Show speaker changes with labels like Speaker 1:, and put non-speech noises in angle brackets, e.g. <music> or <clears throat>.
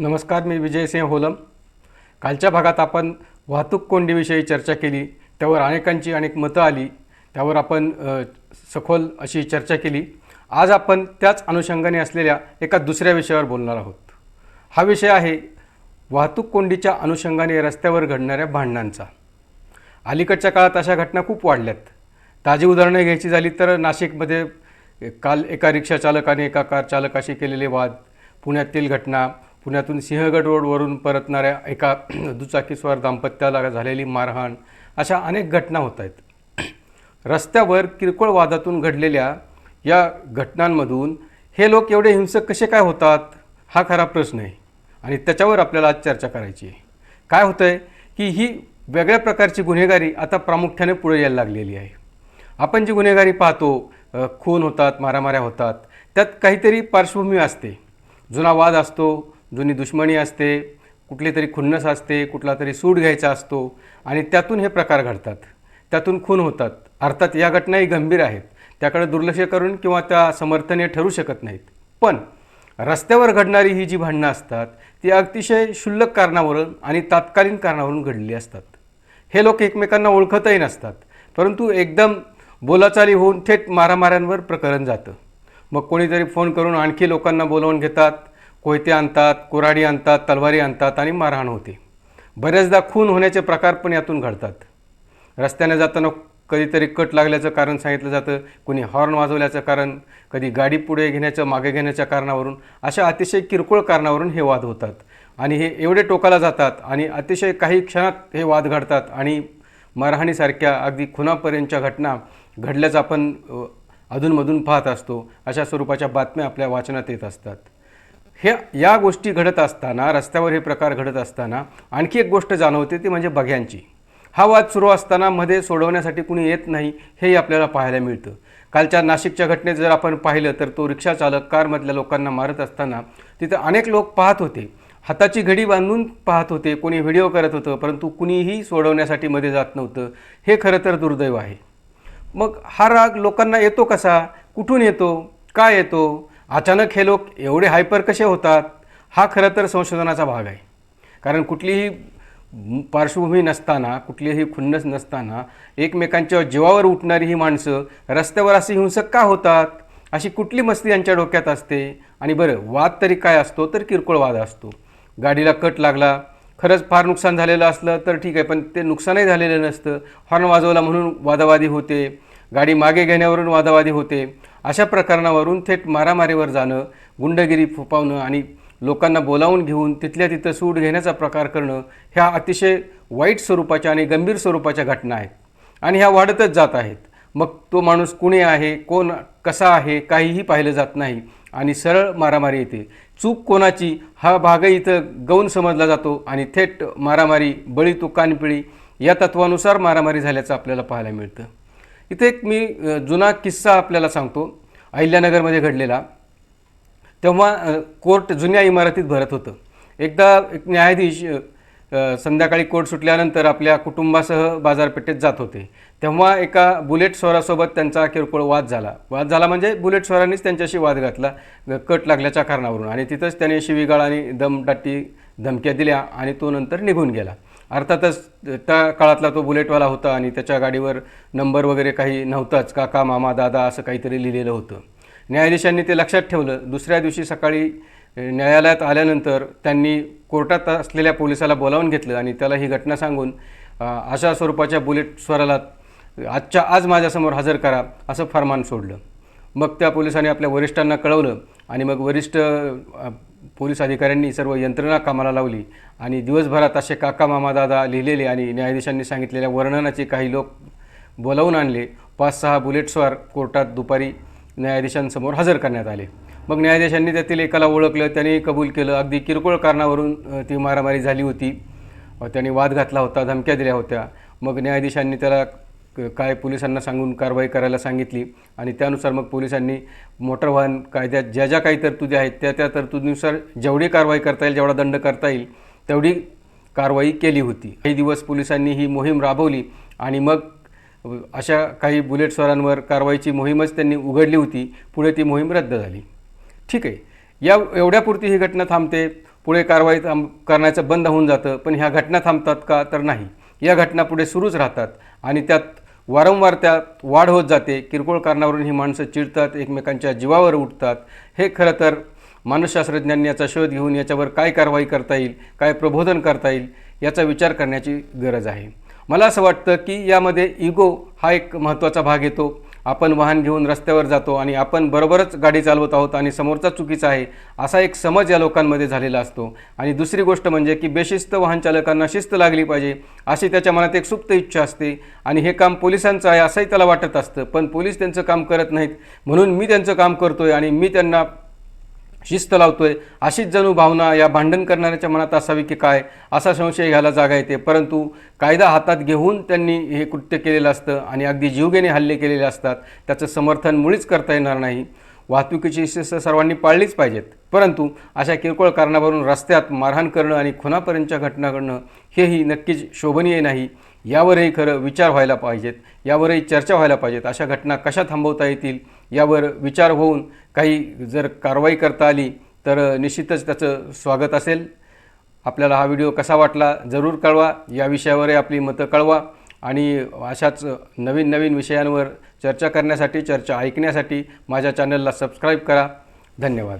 Speaker 1: नमस्कार मी विजयसिंह होलम. कालच्या भागात आपण वाहतूक कोंडीविषयी चर्चा केली त्यावर अनेकांची अनेक मतं आली त्यावर आपण सखोल अशी चर्चा केली. आज आपण त्याच अनुषंगाने असलेल्या एका दुसऱ्या विषयावर बोलणार आहोत. हा विषय आहे वाहतूक कोंडीच्या अनुषंगाने रस्त्यावर घडणाऱ्या भांडणांचा. अलीकडच्या काळात अशा घटना खूप वाढल्यात. ताजी उदाहरणं घ्यायची झाली तर नाशिकमध्ये काल एका रिक्षा चालकाने एका कार चालकाशी केलेले वाद पुण्यातील घटना पुण्यातून सिंहगड रोडवरून परतणाऱ्या एका <clears throat> दुचाकीस्वार दाम्पत्याला झालेली मारहाण अशा अनेक घटना होत आहेत. <clears throat> रस्त्यावर किरकोळ वादातून घडलेल्या या घटनांमधून हे लोक एवढे हिंसक कसे काय होतात हा खरा प्रश्न आहे आणि त्याच्यावर आपल्याला आज चर्चा करायची आहे. काय होतं आहे की ही वेगळ्या प्रकारची गुन्हेगारी आता प्रामुख्याने पुढे यायला लागलेली आहे. आपण जी गुन्हेगारी पाहतो खून होतात मारामाऱ्या होतात त्यात काहीतरी पार्श्वभूमी असते. जुना वाद असतो जुनी दुश्मनी असते कुठली तरी खुन्नस असते कुठला तरी सूड घ्यायचा असतो आणि त्यातून हे प्रकार घडतात. त्यातून खून होतात. अर्थात या घटनाही गंभीर आहेत. त्याकडे दुर्लक्ष करून किंवा त्या समर्थनीय ठरू शकत नाहीत. पण रस्त्यावर घडणारी ही जी भांडणं असतात ती अतिशय क्षुल्लक कारणावरून आणि तात्कालीन कारणावरून घडली असतात. हे लोक एकमेकांना ओळखतही नसतात. परंतु एकदम बोलाचाली होऊन थेट मारामाऱ्यांवर प्रकरण जातं. मग कोणीतरी फोन करून आणखी लोकांना बोलावून घेतात. कोयते आणतात कुऱ्हाडी आणतात तलवारी आणतात आणि मारहाण होते. बऱ्याचदा खून होण्याचे प्रकार पण यातून घडतात. रस्त्याने जाताना कधीतरी कट लागल्याचं कारण सांगितलं जातं कुणी हॉर्न वाजवल्याचं कारण कधी गाडी पुढे घेण्याचं मागे घेण्याच्या कारणावरून अशा अतिशय किरकोळ कारणावरून हे वाद होतात. आणि हे एवढे टोकाला जातात आणि अतिशय काही क्षणात हे वाद घडतात आणि मारहाणीसारख्या अगदी खुनापर्यंतच्या घटना घडल्याचं आपण अधूनमधून पाहत असतो अशा स्वरूपाच्या बातम्या आपल्या वाचनात येत असतात. हे या गोष्टी घडत असताना रस्त्यावर हे प्रकार घडत असताना आणखी एक गोष्ट जाणवते ती म्हणजे बघ्यांची. हा वाद सुरू असताना मध्ये सोडवण्यासाठी कुणी येत नाही हेही आपल्याला पाहायला मिळतं. कालच्या नाशिकच्या घटनेत जर आपण पाहिलं तर तो रिक्षा चालक कारमधल्या लोकांना मारत असताना तिथं अनेक लोक पाहत होते. हाताची घडी बांधून पाहत होते. कोणी व्हिडिओ करत होतं परंतु कुणीही सोडवण्यासाठी मध्ये जात नव्हतं. हे खरं तर दुर्दैव आहे. मग हा राग लोकांना येतो कसा? कुठून येतो? काय येतो? अचानक हे लोक एवढे हायपर कसे होतात हा खरं तर संशोधनाचा भाग आहे. कारण कुठलीही पार्श्वभूमी नसताना कुठलीही खुन्नस नसताना एकमेकांच्या जीवावर उठणारी ही माणसं रस्त्यावर अशी हिंसक का होतात? अशी कुठली मस्ती यांच्या डोक्यात असते? आणि बरं वाद तरी काय असतो? तर किरकोळ वाद असतो. गाडीला कट लागला खरंच फार नुकसान झालेलं असलं तर ठीक आहे पण ते नुकसानही झालेलं नसतं. हॉर्न वाजवला म्हणून वादावादी होते. गाडी मागे घेण्यावरून वादावादी होते. अशा प्रकरणावरून थेट मारामारीवर जाणं गुंडगिरी फुपावणं आणि लोकांना बोलावून घेऊन तिथल्या तिथं सूट घेण्याचा प्रकार करणं ह्या अतिशय वाईट स्वरूपाच्या आणि गंभीर स्वरूपाच्या घटना आहेत. आणि ह्या वाढतच जात आहेत. मग तो माणूस कुणी आहे कोण कसा आहे काहीही पाहिलं जात नाही आणि सरळ मारामारी येते. चूक कोणाची हा भागही इथं गौण समजला जातो आणि थेट मारामारी बळी तो कानपिळी या तत्वानुसार मारामारी झाल्याचं आपल्याला पाहायला मिळतं. इथे एक मी जुना किस्सा आपल्याला सांगतो. अहिल्यानगरमध्ये घडलेला. तेव्हा कोर्ट जुन्या इमारतीत भरत होतं. एकदा एक न्यायाधीश संध्याकाळी कोर्ट सुटल्यानंतर आपल्या कुटुंबासह बाजारपेठेत जात होते. तेव्हा एका बुलेट स्वरासोबत त्यांचा किरकोळ वाद झाला. वाद झाला म्हणजे बुलेट स्वारांनीच त्यांच्याशी वाद घातला कट लागल्याच्या कारणावरून. आणि तिथंच त्याने शिवीगाळ आणि दमदाटी धमक्या दिल्या आणि तो नंतर निघून गेला. अर्थातच त्या काळातला तो बुलेटवाला होता आणि त्याच्या गाडीवर नंबर वगैरे काही नव्हताच काका मामा दादा असं काहीतरी लिहिलेलं होतं. न्यायाधीशांनी ते लक्षात ठेवलं. दुसऱ्या दिवशी सकाळी न्यायालयात आल्यानंतर त्यांनी कोर्टात असलेल्या पोलिसाला बोलावून घेतलं आणि त्याला ही घटना सांगून अशा स्वरूपाच्या बुलेट स्वराला आजच्या आज माझ्यासमोर हजर करा असं फरमान सोडलं. मग त्या पोलिसांनी आपल्या वरिष्ठांना कळवलं आणि मग वरिष्ठ पोलीस अधिकाऱ्यांनी सर्व यंत्रणा कामाला लावली आणि दिवसभरात असे काका मामा दादा लिहिलेले आणि न्यायाधीशांनी सांगितलेल्या वर्णनाचे काही लोक बोलावून आणले. पाच सहा बुलेटस्वार कोर्टात दुपारी न्यायाधीशांसमोर हजर करण्यात आले. मग न्यायाधीशांनी त्यातील एकाला ओळखलं त्याने कबूल केलं. अगदी किरकोळ कारणावरून ती मारामारी झाली होती. त्याने वाद घातला होता धमक्या दिल्या होत्या. मग न्यायाधीशांनी त्याला काय पोलिसांना सांगून कारवाई करायला सांगितली आणि त्यानुसार मग पोलिसांनी मोटर वाहन कायद्यात ज्या ज्या काही तरतुदी आहेत त्या त्या तरतुदीनुसार जेवढी कारवाई करता येईल जेवढा दंड करता येईल तेवढी कारवाई केली होती. काही दिवस पोलिसांनी ही मोहीम राबवली आणि मग अशा काही बुलेट स्वारांवर कारवाईची मोहीमच त्यांनी उघडली होती. पुढे ती मोहीम रद्द झाली. ठीक आहे. या एवढ्यापुरती ही घटना थांबते. पुढे कारवाई थांब करण्याचं बंद होऊन जातं. पण ह्या घटना थांबतात का? तर नाही. या घटना पुढे सुरूच राहतात आणि त्यात वारंवार त्यात वाढ होत जाते. किरकोळ कारणावरून ही माणसं चिडतात एकमेकांच्या जीवावर उठतात. हे खरं तर मानसशास्त्रज्ञांनी याचा शोध घेऊन याच्यावर काय कारवाई करता येईल काय प्रबोधन करता येईल याचा विचार करण्याची गरज आहे. मला असं वाटतं की यामध्ये इगो हा एक महत्त्वाचा भाग येतो. आपण वाहन घेऊन रस्त्यावर जातो आणि आपण बरोबरच गाडी चालवत आहोत आणि समोरचा चुकीचा आहे असा एक समज या लोकांमध्ये झालेला असतो. आणि दुसरी गोष्ट म्हणजे की बेशिस्त वाहन चालकांना शिस्त लागली पाहिजे अशी त्याच्या मनात एक सुप्त इच्छा असते. आणि हे काम पोलिसांचं आहे असंही त्याला वाटत असतं. पण पोलीस त्यांचं काम करत नाहीत. म्हणून मी त्यांचं काम करतोय आणि मी त्यांना शिस्त लावतोय. अशीच जणू भावना या भांडण करणाऱ्याच्या मनात असावी की काय? असा संशय घ्यायला जागा येते. परंतु कायदा हातात घेऊन त्यांनी हे कृत्य केलेलं असतं आणि अगदी जीवघेणे हल्ले केलेले असतात त्याचं समर्थन मुळीच करता येणार नाही. वाहतुकीची शिस्त सर्वांनी पाळलीच पाहिजेत. परंतु अशा किरकोळ कारणावरून रस्त्यात मारहाण करणं आणि खुनापर्यंतच्या घटना घडणं हेही नक्कीच शोभनीय नाही. यावरही खरं विचार व्हायला पाहिजेत. यावरही चर्चा व्हायला पाहिजेत. अशा घटना कशा थांबवता येतील? यावर विचार होऊन काही जर कारवाई करता आली तर निश्चितच त्याचं स्वागत असेल. आपल्याला हा व्हिडिओ कसा वाटला जरूर कळवा. या विषयावरही आपली मतं कळवा. आणि अशाच नवीन नवीन विषयांवर चर्चा करण्यासाठी चर्चा ऐकण्यासाठी माझ्या चॅनलला सबस्क्राईब करा. धन्यवाद.